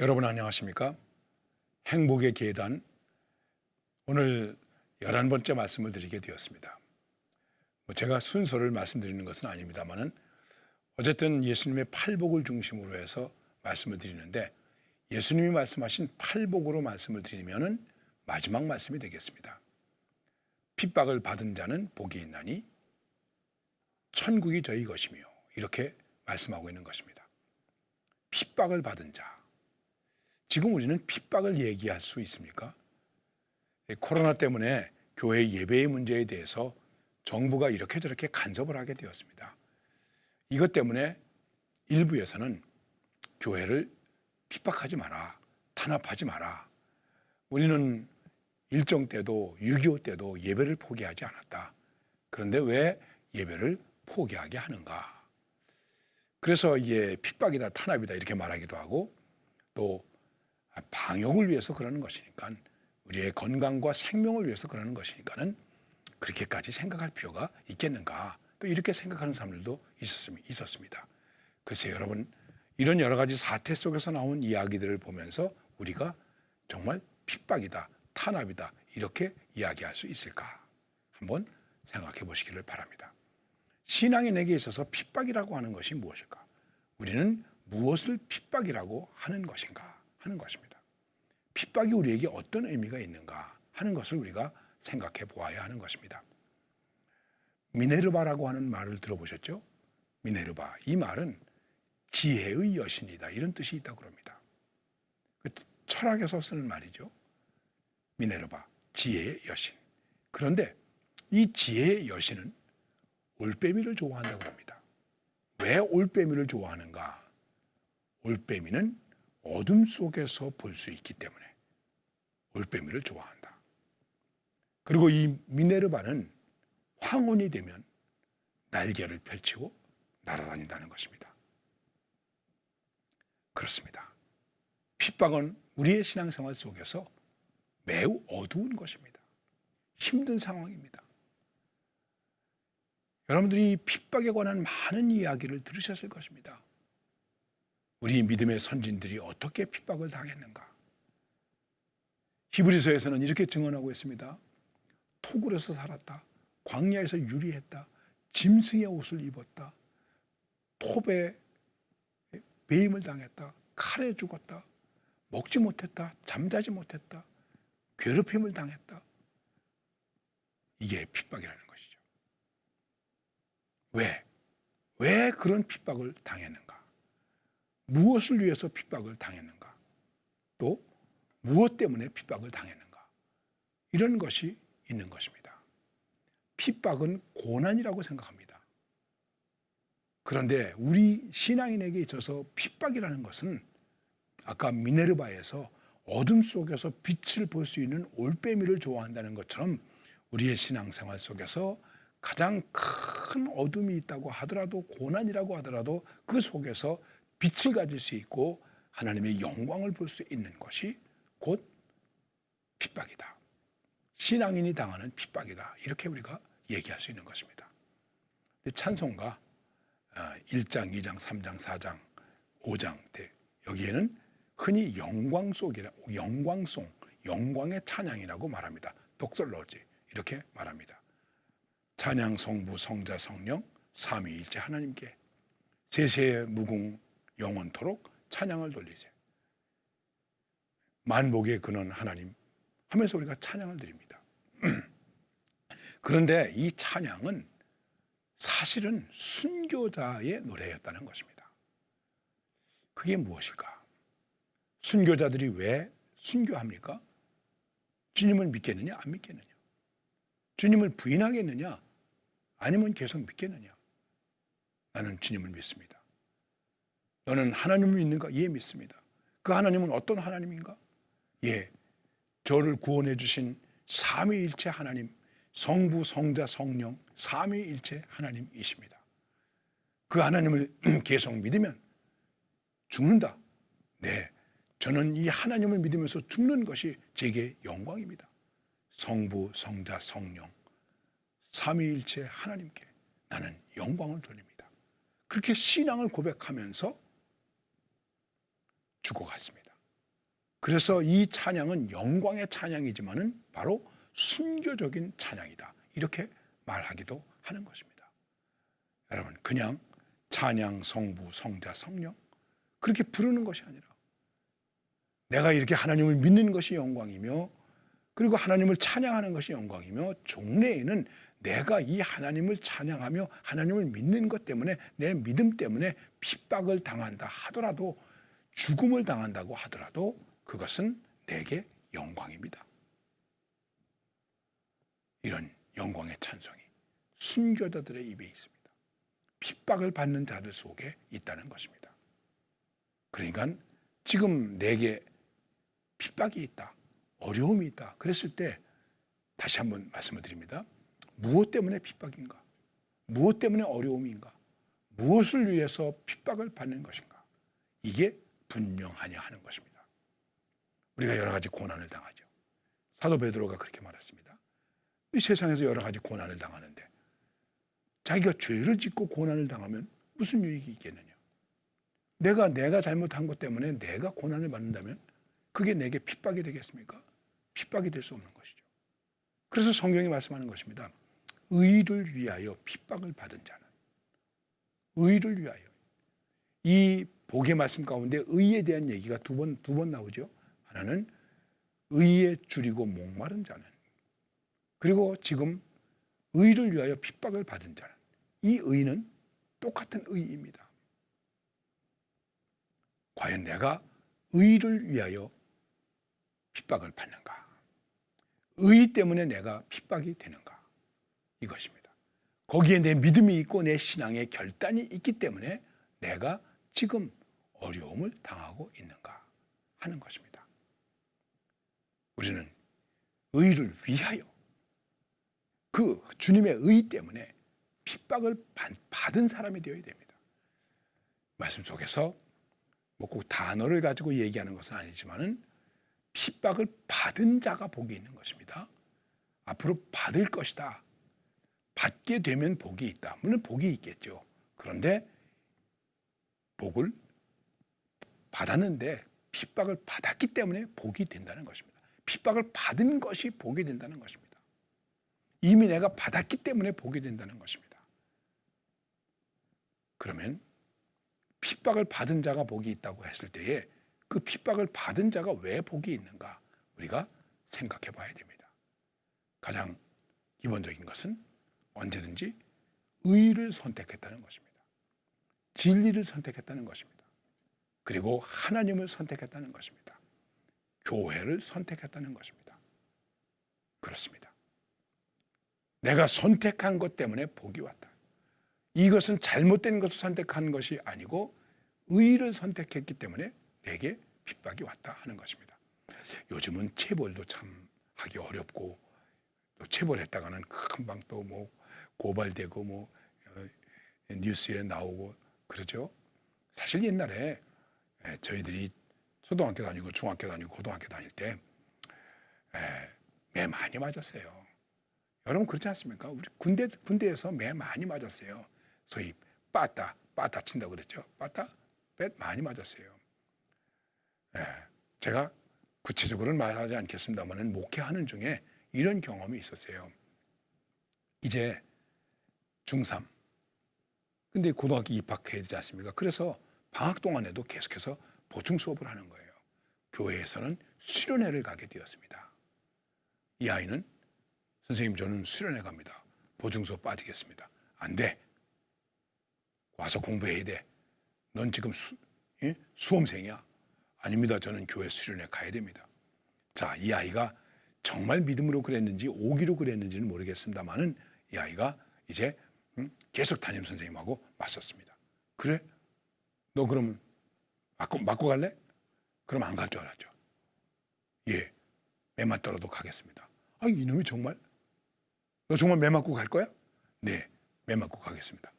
여러분 안녕하십니까? 행복의 계단 오늘 열한 번째 말씀을 드리게 되었습니다. 뭐 제가 순서를 말씀드리는 것은 아닙니다만은 어쨌든 예수님의 팔복을 중심으로 해서 말씀을 드리는데 예수님이 말씀하신 팔복으로 말씀을 드리면은 마지막 말씀이 되겠습니다. 핍박을 받은 자는 복이 있나니 천국이 저희 것이며 이렇게 말씀하고 있는 것입니다. 핍박을 받은 자. 지금 우리는 핍박을 얘기할 수 있습니까? 이 코로나 때문에 교회 예배의 문제에 대해서 정부가 이렇게 저렇게 간섭을 하게 되었습니다. 이것 때문에 일부에서는 교회를 핍박하지 마라, 탄압하지 마라. 우리는 일정 때도 6.25 때도 예배를 포기하지 않았다. 그런데 왜 예배를 포기하게 하는가? 그래서 이게 핍박이다, 탄압이다 이렇게 말하기도 하고 또 방역을 위해서 그러는 것이니까 우리의 건강과 생명을 위해서 그러는 것이니까는 그렇게까지 생각할 필요가 있겠는가? 또 이렇게 생각하는 사람들도 있었습니다. 글쎄 여러분 이런 여러 가지 사태 속에서 나온 이야기들을 보면서 우리가 정말 핍박이다, 탄압이다 이렇게 이야기할 수 있을까? 한번 생각해 보시기를 바랍니다. 신앙인에게 있어서 핍박이라고 하는 것이 무엇일까? 우리는 무엇을 핍박이라고 하는 것인가 하는 것입니다. 핍박이 우리에게 어떤 의미가 있는가 하는 것을 우리가 생각해 보아야 하는 것입니다. 미네르바라고 하는 말을 들어보셨죠? 미네르바. 이 말은 지혜의 여신이다. 이런 뜻이 있다고 합니다. 그 철학에서 쓰는 말이죠. 미네르바. 지혜의 여신. 그런데 이 지혜의 여신은 올빼미를 좋아한다고 합니다. 왜 올빼미를 좋아하는가? 올빼미는 어둠 속에서 볼 수 있기 때문에 올빼미를 좋아한다. 그리고 이 미네르바는 황혼이 되면 날개를 펼치고 날아다닌다는 것입니다. 그렇습니다. 핍박은 우리의 신앙생활 속에서 매우 어두운 것입니다. 힘든 상황입니다. 여러분들이 핍박에 관한 많은 이야기를 들으셨을 것입니다. 우리 믿음의 선진들이 어떻게 핍박을 당했는가? 히브리서에서는 이렇게 증언하고 있습니다. 토굴에서 살았다. 광야에서 유리했다. 짐승의 옷을 입었다. 톱에 배임을 당했다. 칼에 죽었다. 먹지 못했다. 잠자지 못했다. 괴롭힘을 당했다. 이게 핍박이라는 것이죠. 왜? 왜 그런 핍박을 당했는가? 무엇을 위해서 핍박을 당했는가? 또 무엇 때문에 핍박을 당했는가? 이런 것이 있는 것입니다. 핍박은 고난이라고 생각합니다. 그런데 우리 신앙인에게 있어서 핍박이라는 것은 아까 미네르바에서 어둠 속에서 빛을 볼 수 있는 올빼미를 좋아한다는 것처럼 우리의 신앙생활 속에서 가장 큰 어둠이 있다고 하더라도 고난이라고 하더라도 그 속에서 빛을 가질 수 있고 하나님의 영광을 볼 수 있는 것이 곧 핍박이다. 신앙인이 당하는 핍박이다. 이렇게 우리가 얘기할 수 있는 것입니다. 찬송가 1장, 2장, 3장, 4장, 5장 때 여기에는 흔히 영광 속이라 영광송, 영광의 찬양이라고 말합니다. 독설로지 이렇게 말합니다. 찬양 성부 성자 성령 삼위일체 하나님께 세세의 무궁 영원토록 찬양을 돌리세. 만복의 근원 하나님 하면서 우리가 찬양을 드립니다. 그런데 이 찬양은 사실은 순교자의 노래였다는 것입니다. 그게 무엇일까? 순교자들이 왜 순교합니까? 주님을 믿겠느냐, 안 믿겠느냐? 주님을 부인하겠느냐, 아니면 계속 믿겠느냐? 나는 주님을 믿습니다. 너는 하나님을 믿는가? 예, 믿습니다. 그 하나님은 어떤 하나님인가? 예, 저를 구원해 주신 삼위일체 하나님, 성부, 성자, 성령, 삼위일체 하나님이십니다. 그 하나님을 계속 믿으면 죽는다. 네, 저는 이 하나님을 믿으면서 죽는 것이 제게 영광입니다. 성부, 성자, 성령, 삼위일체 하나님께 나는 영광을 돌립니다. 그렇게 신앙을 고백하면서 죽어갔습니다. 그래서 이 찬양은 영광의 찬양이지만은 바로 순교적인 찬양이다. 이렇게 말하기도 하는 것입니다. 여러분, 그냥 찬양, 성부, 성자, 성령 그렇게 부르는 것이 아니라 내가 이렇게 하나님을 믿는 것이 영광이며 그리고 하나님을 찬양하는 것이 영광이며 종래에는 내가 이 하나님을 찬양하며 하나님을 믿는 것 때문에 내 믿음 때문에 핍박을 당한다 하더라도 죽음을 당한다고 하더라도 그것은 내게 영광입니다. 이런 영광의 찬송이 순교자들의 입에 있습니다. 핍박을 받는 자들 속에 있다는 것입니다. 그러니까 지금 내게 핍박이 있다. 어려움이 있다. 그랬을 때 다시 한번 말씀을 드립니다. 무엇 때문에 핍박인가? 무엇 때문에 어려움인가? 무엇을 위해서 핍박을 받는 것인가? 이게 분명하냐 하는 것입니다. 우리가 여러 가지 고난을 당하죠. 사도 베드로가 그렇게 말했습니다. 이 세상에서 여러 가지 고난을 당하는데 자기가 죄를 짓고 고난을 당하면 무슨 유익이 있겠느냐? 내가 내가 잘못한 것 때문에 내가 고난을 받는다면 그게 내게 핍박이 되겠습니까? 핍박이 될 수 없는 것이죠. 그래서 성경이 말씀하는 것입니다. 의를 위하여 핍박을 받은 자는 의를 위하여 이 복의 말씀 가운데 의에 대한 얘기가 두 번 두 번 나오죠. 하나는 의에 줄이고 목마른 자는 그리고 지금 의를 위하여 핍박을 받은 자는 이 의는 똑같은 의입니다. 과연 내가 의를 위하여 핍박을 받는가? 의 때문에 내가 핍박이 되는가? 이것입니다. 거기에 내 믿음이 있고 내 신앙의 결단이 있기 때문에 내가 지금 어려움을 당하고 있는가 하는 것입니다. 우리는 의를 위하여 그 주님의 의 때문에 핍박을 받은 사람이 되어야 됩니다. 말씀 속에서 뭐꼭 단어를 가지고 얘기하는 것은 아니지만은 핍박을 받은 자가 복이 있는 것입니다. 앞으로 받을 것이다. 받게 되면 복이 있다. 물론 복이 있겠죠. 그런데 복을 받았는데 핍박을 받았기 때문에 복이 된다는 것입니다. 핍박을 받은 것이 복이 된다는 것입니다. 이미 내가 받았기 때문에 복이 된다는 것입니다. 그러면 핍박을 받은 자가 복이 있다고 했을 때에 그 핍박을 받은 자가 왜 복이 있는가 우리가 생각해 봐야 됩니다. 가장 기본적인 것은 언제든지 의를 선택했다는 것입니다. 진리를 선택했다는 것입니다. 그리고 하나님을 선택했다는 것입니다. 교회를 선택했다는 것입니다. 그렇습니다. 내가 선택한 것 때문에 복이 왔다. 이것은 잘못된 것을 선택한 것이 아니고 의를 선택했기 때문에 내게 핍박이 왔다 하는 것입니다. 요즘은 체벌도 참 하기 어렵고 또 체벌했다가는 금방 또 뭐 고발되고 뭐 어, 뉴스에 나오고 그러죠. 사실 옛날에 예, 저희들이 초등학교 다니고 중학교 다니고 고등학교 다닐 때매 예, 많이 맞았어요. 여러분 그렇지 않습니까? 우리 군대 군대에서 매 많이 맞았어요. 소위 빠따 빠따 친다고 그랬죠. 빠따 배 많이 맞았어요. 예, 제가 구체적으로는 말하지 않겠습니다만은 목회하는 중에 이런 경험이 있었어요. 이제 중3. 근데 고등학교 입학해야 되지 않습니까? 그래서 방학 동안에도 계속해서 보충 수업을 하는 거예요. 교회에서는 수련회를 가게 되었습니다. 이 아이는 선생님 저는 수련회 갑니다. 보충 수업 빠지겠습니다. 안 돼. 와서 공부해야 돼. 넌 지금 수, 예? 수험생이야. 아닙니다. 저는 교회 수련회 가야 됩니다. 자, 이 아이가 정말 믿음으로 그랬는지 오기로 그랬는지는 모르겠습니다만은 이 아이가 이제 음, 계속 담임 선생님하고 맞섰습니다. 그래? 너 그럼 맞고, 맞고 갈래? 그럼 안 갈 줄 알았죠. 예, 매 맞더라도 가겠습니다. 아, 이놈이 정말? 너 정말 매 맞고 갈 거야? 네, 매 맞고 가겠습니다.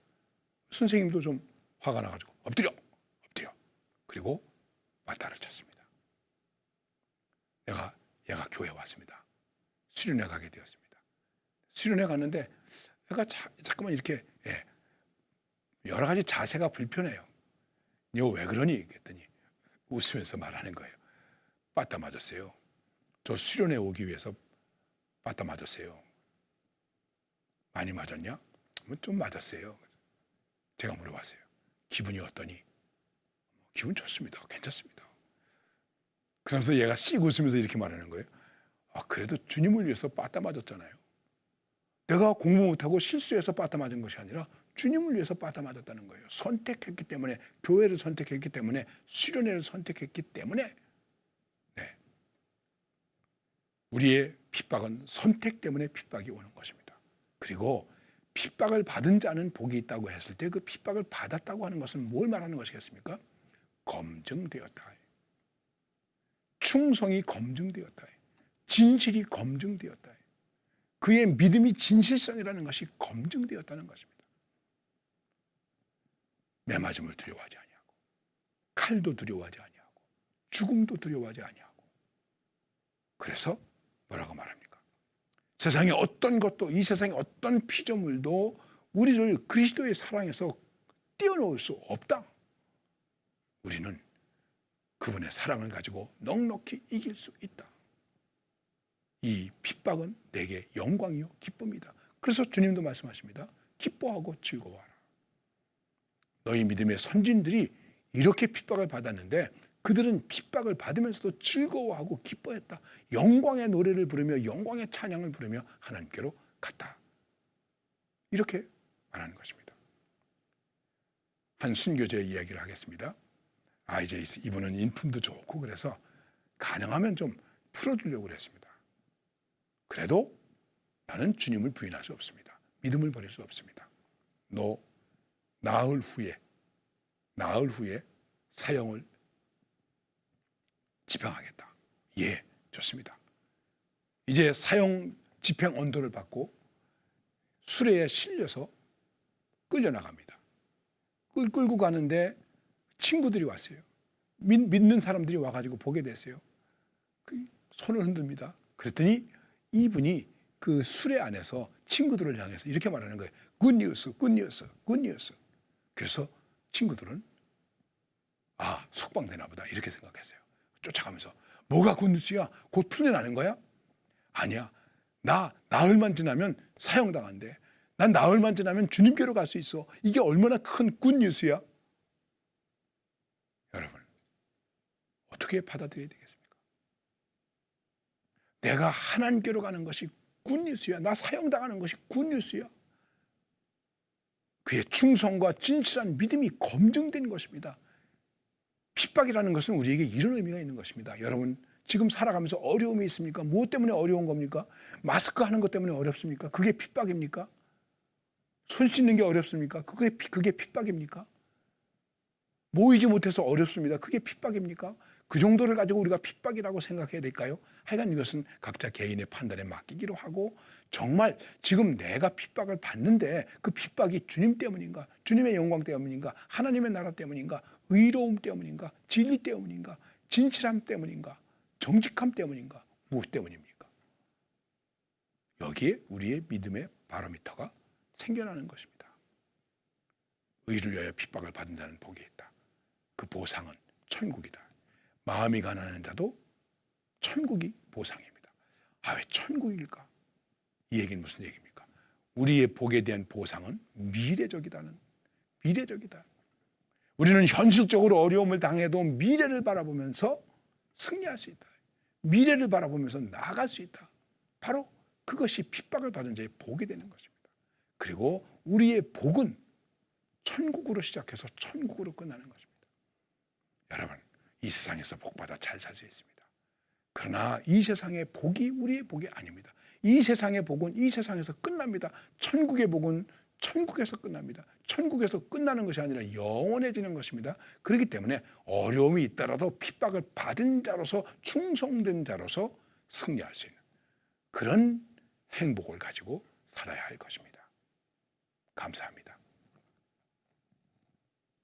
선생님도 좀 화가 나가지고 엎드려, 엎드려. 그리고 맞다를 쳤습니다. 내가 얘가 교회 왔습니다. 수련회 가게 되었습니다. 수련회 갔는데 얘가 자, 자꾸만 이렇게 예, 여러 가지 자세가 불편해요. 너 왜 그러니? 그랬더니 웃으면서 말하는 거예요. 빠따 맞았어요. 저 수련회 오기 위해서 빠따 맞았어요. 많이 맞았냐? 뭐좀 맞았어요. 제가 물어봤어요. 기분이 어떠니? 기분 좋습니다. 괜찮습니다. 그러면서 얘가 씩 웃으면서 이렇게 말하는 거예요. 아, 그래도 주님을 위해서 빠따 맞았잖아요. 내가 공부 못하고 실수해서 빠따 맞은 것이 아니라 주님을 위해서 빠따 맞았다는 거예요. 선택했기 때문에 교회를 선택했기 때문에 수련회를 선택했기 때문에 네. 우리의 핍박은 선택 때문에 핍박이 오는 것입니다. 그리고 핍박을 받은 자는 복이 있다고 했을 때 그 핍박을 받았다고 하는 것은 뭘 말하는 것이겠습니까? 검증되었다. 충성이 검증되었다. 진실이 검증되었다. 그의 믿음이 진실성이라는 것이 검증되었다는 것입니다. 매맞음을 두려워하지 아니하고 칼도 두려워하지 아니하고 죽음도 두려워하지 아니하고 그래서 뭐라고 말합니까? 세상의 어떤 것도 이 세상의 어떤 피조물도 우리를 그리스도의 사랑에서 띄어놓을 수 없다. 우리는 그분의 사랑을 가지고 넉넉히 이길 수 있다. 이 핍박은 내게 영광이요 기쁨이다. 그래서 주님도 말씀하십니다. 기뻐하고 즐거워하라. 너희 믿음의 선진들이 이렇게 핍박을 받았는데 그들은 핍박을 받으면서도 즐거워하고 기뻐했다. 영광의 노래를 부르며 영광의 찬양을 부르며 하나님께로 갔다. 이렇게 말하는 것입니다. 한 순교자의 이야기를 하겠습니다. 아 이제 이분은 인품도 좋고 그래서 가능하면 좀 풀어주려고 그랬습니다. 그래도 나는 주님을 부인할 수 없습니다. 믿음을 버릴 수 없습니다. 너 나흘 후에 나흘 후에 사형을 집행하겠다. 예, 좋습니다. 이제 사형 집행 언도를 받고 수레에 실려서 끌려나갑니다. 끌, 끌고 가는데 친구들이 왔어요. 믿, 믿는 사람들이 와가지고 보게 됐어요. 그 손을 흔듭니다. 그랬더니 이분이 그 수레 안에서 친구들을 향해서 이렇게 말하는 거예요. 굿 뉴스, 굿 뉴스, 굿 뉴스. 그래서 친구들은 아 석방되나 보다 이렇게 생각했어요. 쫓아가면서 뭐가 굿뉴스야? 곧 풀려나는 거야? 아니야. 나 나흘만 지나면 사형당한대. 난 나흘만 지나면 주님께로 갈 수 있어. 이게 얼마나 큰 굿뉴스야? 여러분 어떻게 받아들여야 되겠습니까? 내가 하나님께로 가는 것이 굿뉴스야. 나 사형당하는 것이 굿뉴스야. 그의 충성과 진실한 믿음이 검증된 것입니다. 핍박이라는 것은 우리에게 이런 의미가 있는 것입니다. 여러분 지금 살아가면서 어려움이 있습니까? 무엇 때문에 어려운 겁니까? 마스크 하는 것 때문에 어렵습니까? 그게 핍박입니까? 손 씻는 게 어렵습니까? 그게 그게 핍박입니까? 모이지 못해서 어렵습니다. 그게 핍박입니까? 그 정도를 가지고 우리가 핍박이라고 생각해야 될까요? 하여간 이것은 각자 개인의 판단에 맡기기로 하고 정말 지금 내가 핍박을 받는데 그 핍박이 주님 때문인가? 주님의 영광 때문인가? 하나님의 나라 때문인가? 의로움 때문인가? 진리 때문인가? 진실함 때문인가? 정직함 때문인가? 무엇 때문입니까? 여기에 우리의 믿음의 바로미터가 생겨나는 것입니다. 의를 위하여 핍박을 받는다는 복이 있다. 그 보상은 천국이다. 마음이 가난한 자도 천국이 보상입니다. 아, 왜 천국일까? 이 얘기는 무슨 얘기입니까? 우리의 복에 대한 보상은 미래적이다는 미래적이다. 우리는 현실적으로 어려움을 당해도 미래를 바라보면서 승리할 수 있다. 미래를 바라보면서 나아갈 수 있다. 바로 그것이 핍박을 받은 자의 복이 되는 것입니다. 그리고 우리의 복은 천국으로 시작해서 천국으로 끝나는 것입니다. 여러분, 이 세상에서 복받아 잘살수 있습니다. 그러나 이 세상의 복이 우리의 복이 아닙니다. 이 세상의 복은 이 세상에서 끝납니다. 천국의 복은 천국에서 끝납니다. 천국에서 끝나는 것이 아니라 영원해지는 것입니다. 그렇기 때문에 어려움이 있더라도 핍박을 받은 자로서 충성된 자로서 승리할 수 있는 그런 행복을 가지고 살아야 할 것입니다. 감사합니다.